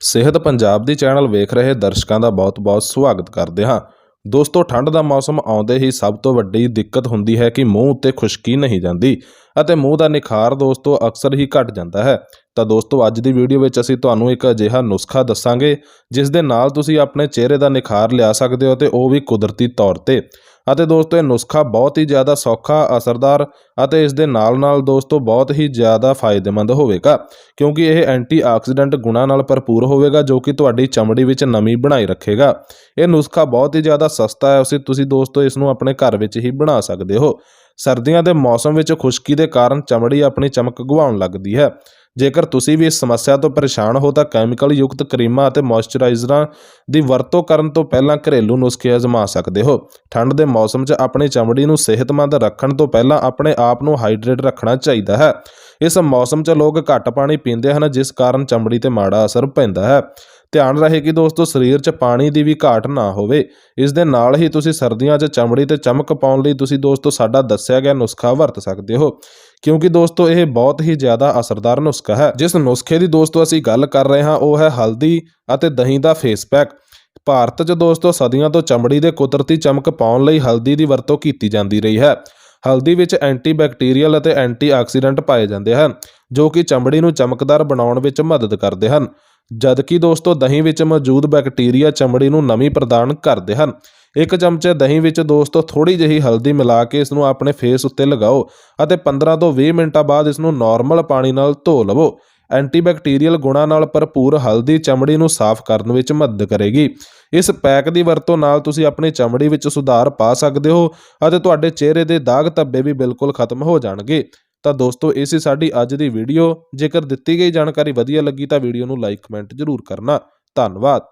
ਸਿਹਤ ਪੰਜਾਬ ਦੀ ਚੈਨਲ ਵੇਖ ਰਹੇ ਦਰਸ਼ਕਾਂ ਦਾ ਬਹੁਤ-ਬਹੁਤ ਸਵਾਗਤ ਕਰਦੇ ਹਾਂ। ਦੋਸਤੋ, ਠੰਡ ਦਾ ਮੌਸਮ ਆਉਂਦੇ ਹੀ ਸਭ ਤੋਂ ਵੱਡੀ ਦਿੱਕਤ ਹੁੰਦੀ ਹੈ ਕਿ ਮੂੰਹ ਉੱਤੇ ਖੁਸ਼ਕੀ ਨਹੀਂ ਜਾਂਦੀ ਅਤੇ ਮੂੰਹ ਦਾ ਨਿਖਾਰ ਦੋਸਤੋ ਅਕਸਰ ਹੀ ਘਟ ਜਾਂਦਾ ਹੈ। ਤਾਂ ਦੋਸਤੋ, ਅੱਜ ਦੀ ਵੀਡੀਓ ਵਿੱਚ ਅਸੀਂ ਤੁਹਾਨੂੰ ਇੱਕ ਅਜਿਹਾ ਨੁਸਖਾ ਦੱਸਾਂਗੇ ਜਿਸ ਦੇ ਨਾਲ ਤੁਸੀਂ ਆਪਣੇ ਚਿਹਰੇ ਦਾ ਨਿਖਾਰ ਲਿਆ ਸਕਦੇ ਹੋ ਤੇ ਉਹ ਵੀ ਕੁਦਰਤੀ ਤੌਰ ਤੇ। ਅਤੇ ਦੋਸਤੋ, ਇਹ ਨੁਸਖਾ ਬਹੁਤ ਹੀ ਜ਼ਿਆਦਾ ਸੌਖਾ, ਅਸਰਦਾਰ ਅਤੇ ਇਸ ਦੇ ਨਾਲ-ਨਾਲ ਦੋਸਤੋ, ਬਹੁਤ ਹੀ ਜ਼ਿਆਦਾ ਫਾਇਦੇਮੰਦ ਹੋਵੇਗਾ, ਕਿਉਂਕਿ ਇਹ ਐਂਟੀਆਕਸੀਡੈਂਟ ਗੁਣਾਂ ਨਾਲ ਭਰਪੂਰ ਹੋਵੇਗਾ, ਜੋ ਕਿ ਤੁਹਾਡੀ ਚਮੜੀ ਵਿੱਚ ਨਮੀ ਬਣਾਈ ਰੱਖੇਗਾ। ਇਹ ਨੁਸਖਾ ਬਹੁਤ ਹੀ ਜ਼ਿਆਦਾ ਸਸਤਾ ਹੈ ਉਸੇ ਤੁਸੀਂ ਦੋਸਤੋ, ਇਸ ਨੂੰ ਆਪਣੇ ਘਰ ਵਿੱਚ ਹੀ ਬਣਾ ਸਕਦੇ ਹੋ। ਸਰਦੀਆਂ ਦੇ ਮੌਸਮ ਵਿੱਚ ਖੁਸ਼ਕੀ ਦੇ ਕਾਰਨ ਚਮੜੀ ਆਪਣੀ ਚਮਕ ਗੁਆਉਣ ਲੱਗਦੀ ਹੈ। ਜੇਕਰ ਤੁਸੀਂ ਵੀ ਇਸ ਸਮੱਸਿਆ ਤੋਂ ਪਰੇਸ਼ਾਨ ਹੋ ਤਾਂ ਕੈਮੀਕਲ ਯੁਕਤ ਕਰੀਮਾਂ ਅਤੇ ਮੋਇਸਚਰਾਈਜ਼ਰਾਂ ਦੀ ਵਰਤੋਂ ਕਰਨ ਤੋਂ ਪਹਿਲਾਂ ਘਰੇਲੂ ਨੁਸਖੇ ਅਜ਼ਮਾ ਸਕਦੇ ਹੋ। ਠੰਡ ਦੇ ਮੌਸਮ 'ਚ ਆਪਣੀ ਚਮੜੀ ਨੂੰ ਸਿਹਤਮੰਦ ਰੱਖਣ ਤੋਂ ਪਹਿਲਾਂ ਆਪਣੇ ਆਪ ਨੂੰ ਹਾਈਡਰੇਟ ਰੱਖਣਾ ਚਾਹੀਦਾ ਹੈ। ਇਸ ਮੌਸਮ 'ਚ ਲੋਕ ਘੱਟ ਪਾਣੀ ਪੀਂਦੇ ਹਨ, ਜਿਸ ਕਾਰਨ ਚਮੜੀ ਤੇ ਮਾੜਾ ਅਸਰ ਪੈਂਦਾ ਹੈ। ਧਿਆਨ ਰਹੇ ਕਿ ਦੋਸਤੋ, ਸਰੀਰ 'ਚ ਪਾਣੀ ਦੀ ਵੀ ਘਾਟ ਨਾ ਹੋਵੇ। ਇਸ ਦੇ ਨਾਲ ਹੀ ਤੁਸੀਂ ਸਰਦੀਆਂ 'ਚ ਚਮੜੀ ਤੇ ਚਮਕ ਪਾਉਣ ਲਈ ਤੁਸੀਂ ਦੋਸਤੋ, ਸਾਡਾ ਦੱਸਿਆ ਗਿਆ ਨੁਸਖਾ ਵਰਤ ਸਕਦੇ ਹੋ। ਕਿਉਂਕਿ ਦੋਸਤੋ, ਇਹ ਬਹੁਤ ਹੀ ਜ਼ਿਆਦਾ ਅਸਰਦਾਰ ਨੁਸਖਾ ਹੈ। ਜਿਸ ਨੁਸਖੇ ਦੀ ਦੋਸਤੋ, ਅਸੀਂ ਗੱਲ ਕਰ ਰਹੇ ਹਾਂ, ਉਹ ਹੈ ਹਲਦੀ ਅਤੇ ਦਹੀਂ ਦਾ ਫੇਸ ਪੈਕ ਭਾਰਤ 'ਚ ਦੋਸਤੋ, ਸਦੀਆਂ ਤੋਂ ਚਮੜੀ ਦੇ ਕੁਦਰਤੀ ਚਮਕ ਪਾਉਣ ਲਈ ਹਲਦੀ ਦੀ ਵਰਤੋਂ ਕੀਤੀ ਜਾਂਦੀ ਰਹੀ ਹੈ। ਹਲਦੀ ਵਿੱਚ ਐਂਟੀਬੈਕਟੀਰੀਅਲ ਅਤੇ ਐਂਟੀਆਕਸੀਡੈਂਟ ਪਾਏ ਜਾਂਦੇ ਹਨ, ਜੋ ਕਿ ਚਮੜੀ ਨੂੰ ਚਮਕਦਾਰ ਬਣਾਉਣ ਵਿੱਚ ਮਦਦ ਕਰਦੇ ਹਨ। ਜਦਕਿ ਦੋਸਤੋ ਦਹੀਂ ਵਿੱਚ ਮੌਜੂਦ ਬੈਕਟੀਰੀਆ ਚਮੜੀ ਨੂੰ ਨਮੀ ਪ੍ਰਦਾਨ ਕਰਦੇ ਹਨ। ਇੱਕ ਚਮਚੇ ਦਹੀਂ ਵਿੱਚ ਦੋਸਤੋ ਥੋੜੀ ਜਿਹੀ ਹਲਦੀ ਮਿਲਾ ਕੇ ਇਸ ਨੂੰ ਆਪਣੇ ਫੇਸ ਉੱਤੇ ਲਗਾਓ ਅਤੇ 15 ਤੋਂ 20 ਮਿੰਟਾਂ ਬਾਅਦ ਇਸ ਨੂੰ ਨਾਰਮਲ ਪਾਣੀ ਨਾਲ ਧੋ ਲਵੋ। ਐਂਟੀਬੈਕਟੀਰੀਅਲ ਗੁਣਾਂ ਨਾਲ ਭਰਪੂਰ ਹਲਦੀ ਚਮੜੀ ਨੂੰ ਸਾਫ਼ ਕਰਨ ਵਿੱਚ ਮਦਦ ਕਰੇਗੀ। ਇਸ ਪੈਕ ਦੀ ਵਰਤੋਂ ਨਾਲ ਤੁਸੀਂ ਆਪਣੀ ਚਮੜੀ ਵਿੱਚ ਸੁਧਾਰ ਪਾ ਸਕਦੇ ਹੋ ਅਤੇ ਤੁਹਾਡੇ ਚਿਹਰੇ ਦੇ ਦਾਗ ਧੱਬੇ ਵੀ ਬਿਲਕੁਲ ਖਤਮ ਹੋ ਜਾਣਗੇ। ਤਾਂ ਦੋਸਤੋ, ਇਹ ਸੀ ਸਾਡੀ ਅੱਜ ਦੀ ਵੀਡੀਓ ਜੇਕਰ ਦਿੱਤੀ ਗਈ ਜਾਣਕਾਰੀ ਵਧੀਆ ਲੱਗੀ ਤਾਂ ਵੀਡੀਓ ਨੂੰ ਲਾਈਕ ਕਮੈਂਟ ਜ਼ਰੂਰ ਕਰਨਾ। ਧੰਨਵਾਦ।